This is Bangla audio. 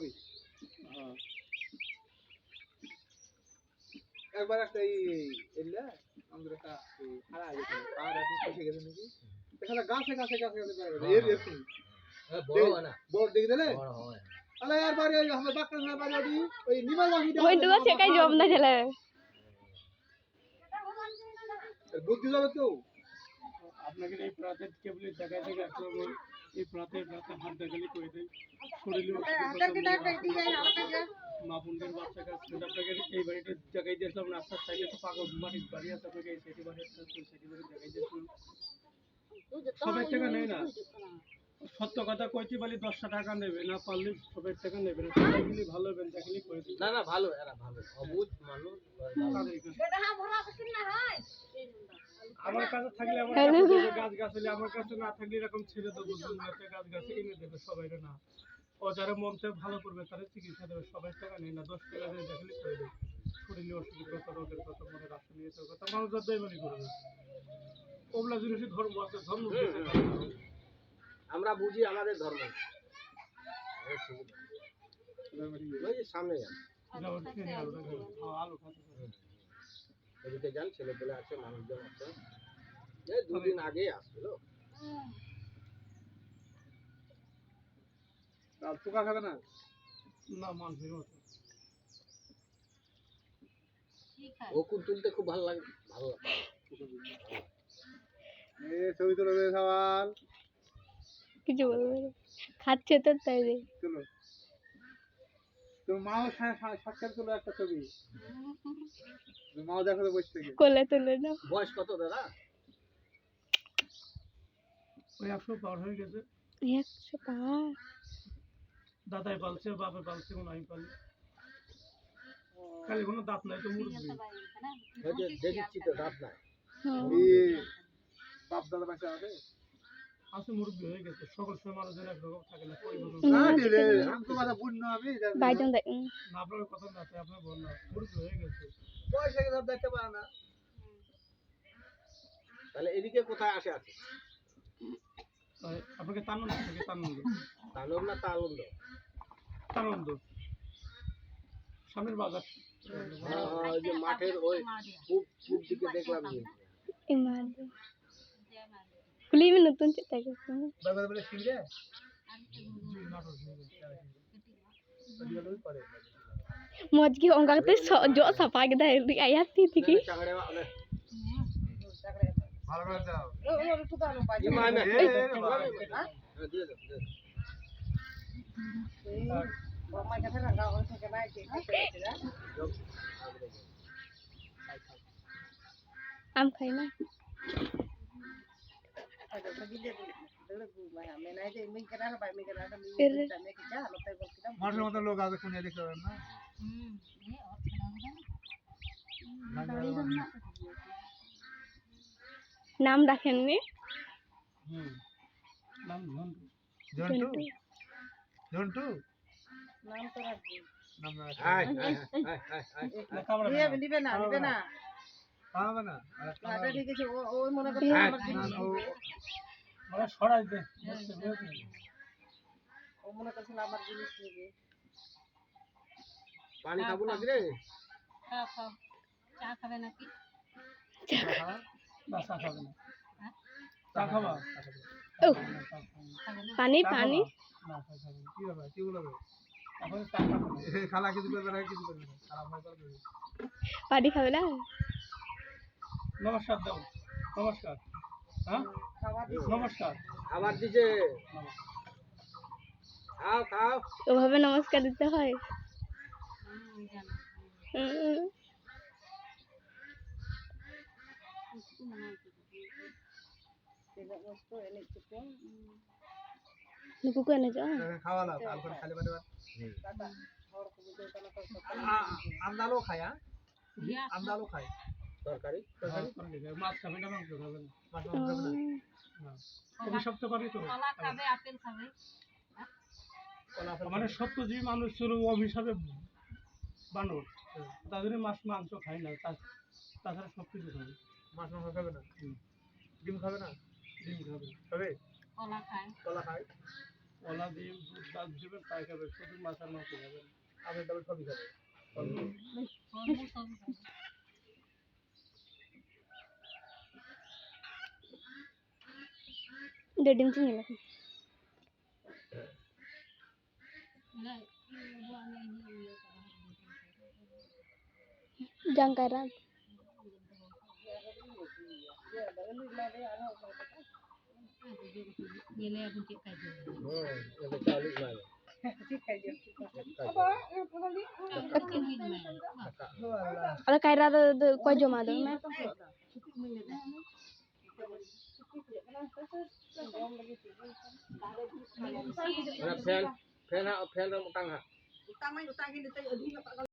ছবি। হ্যাঁ। একবার একটা এই এরিয়া আমাদের একটা খাড়া গেছে পাহাড় এখন খসে গেছে নাকি? এখানে গাছে গাছে গাছে গাছে বেড়ে গেছে এর এরকম বড় হয় না। বড় দেখে দিলে? বড় হয় আর বাড়ি ডাক্তার ওই ওই না ছেলে বুদ্ধি যাবে কেউ আপনাকে এই প্রাতের কেবল জায়গায় আসলে এই প্রাতে প্রাতে হাত দেখালি করে দেয়। শরীরে মা বোনদের বাচ্চা কাছে আপনাকে এই বাড়িটা জায়গায় দিয়েছিলাম রাস্তার সাইডে তো পাকা মাটির বাড়ি আছে আপনাকে এই সেটি বাড়ি আছে, সেটি বাড়ি জায়গায় দিয়েছিলাম সবাই টাকা নেয় না। সত্য কথা কইতে পারলে দশটা টাকা নেবে না পারলে সবাই টাকা নেবে না। ভালো হবেন দেখলি করে দিবে। না না ভালো এরা ভালো। অবুঝ মানুষ। আমার কাছে থাকলে আমার কাছে দেবে গাছ গাছালি আমার কাছে না থাকলে এরকম ছেড়ে দেবো দুনিয়াতে গাছ গাছ এনে দেবে সবাই না ও যারা মন ভালো করবে তাদের চিকিৎসা দেবে সবাই টাকা নেই না দশ টাকা দিয়ে দেখলে করে দেবে শরীরে কথা রোগের কথা মনে রাখতে নিয়ে কথা মানুষ যার করবে ওগুলা জিনিসই ধর্ম আছে ধর্ম। আমরা বুঝি আমাদের ধর্ম এই সুবিধা। ওই যে সামনে আলু। হ্যাঁ, খাতে। এদিকে যান ছেলে পেলে আছে মানুষজন আছে। এই দুদিন আগে আসছিল। আর পোকা খাবে না? না মানুষের মতো। তুলতে খুব ভালো লাগে ভালো লাগে। এ ছবি তুলে সওয়াল। কিছু বলব না। খাচ্ছে তো তাই চলো। মাও সা- সা- সাক্ষাৎ তুলো একটা ছবি। মাও দেখো তো বসে থেকে। কোলে তুলে না বয়স কত দাদা? ওই একশো পার হয়ে গেছে। একশো পাঁচ দাদাই পালছে বাপে পালছে কোনো আমি পালি খালি কোনো দাঁত নাই তো ওই দেখেছি তো দাঁত নাই। বাপ দাদা পাশে আছে? তাহলে এদিকে কোথায় আসে আছে? আপনাকে তানন্দ থেকে তানন্দ। তানব না তালন্দ? তানন্দ। সামনের বাজার। ওই যে মাঠের ওই পূব দিকে দেখলাম। খুলিবি নতুন চিন্তা করছি বাবা বলে শিখরে মজ কি অঙ্কা করতে জ সাপা কে দেয় আয়া তি থেকে চাংড়ে ওলে ভালো করে দাও ইমা ইমা এই, হ্যাঁ, দিয়ে দাও দিয়ে দাও। আম খাই না এর মানুষের মতো লোক আছে শুনে দেখতে পারেন না নাম রাখেননি হুম নাম ঝন্টু জন্টু জন্টু নাম না আয় আয় আয় আয় আয় না কামড়া নিবে না নিবে না না? ও মনে করে হ্যাঁ, আমার জিনিস। মানে সরাই দে ও মনে করছিল আমার জিনিস নিবে। পানি খাব নাকি রে? না চা খাবে না। চা খাবা? পানি পানি। না চা খাবে না। কি হবে কি বলবে এখন চা খাবে না। এ, খালা কিছু করবে না কিছু করবে না। খারাপ না পানি খাবে না? নমস্কার দাও। নমস্কার। হ্যাঁ? নমস্কার। আবার দিছে। খাও খাও। ওভাবে নমস্কার দিতে হয়? এনে যাও খাওয়া খালি বাড়ি আমদালো খায় হ্যাঁ আমদালো খায়? তরকারি হ্যাঁ, খাবে খাবে খাবে কলা আপেল মানে সত্যজীবী মানুষ ছিল অভিশাপে বানর। তাদের মাছ মাংস খায় না তাছাড়া সব কিছু খাবে মাছ মাংস খাবে না? ডিম খাবে না? ডিম খাবে। খাবে? কলা খায়। কলা ডিম দুধ ভাত দেবেন তাই খাবে। শুধু মাছ আর মাংস খাবেন আমি তবে সবই খাব। डेडिंग से गेले आपण ते काय हो। चालूच झालं अरे काय राहत Anak, Fel. Fel ha, Fel ang utang ha. Utang man, utangin na tayo.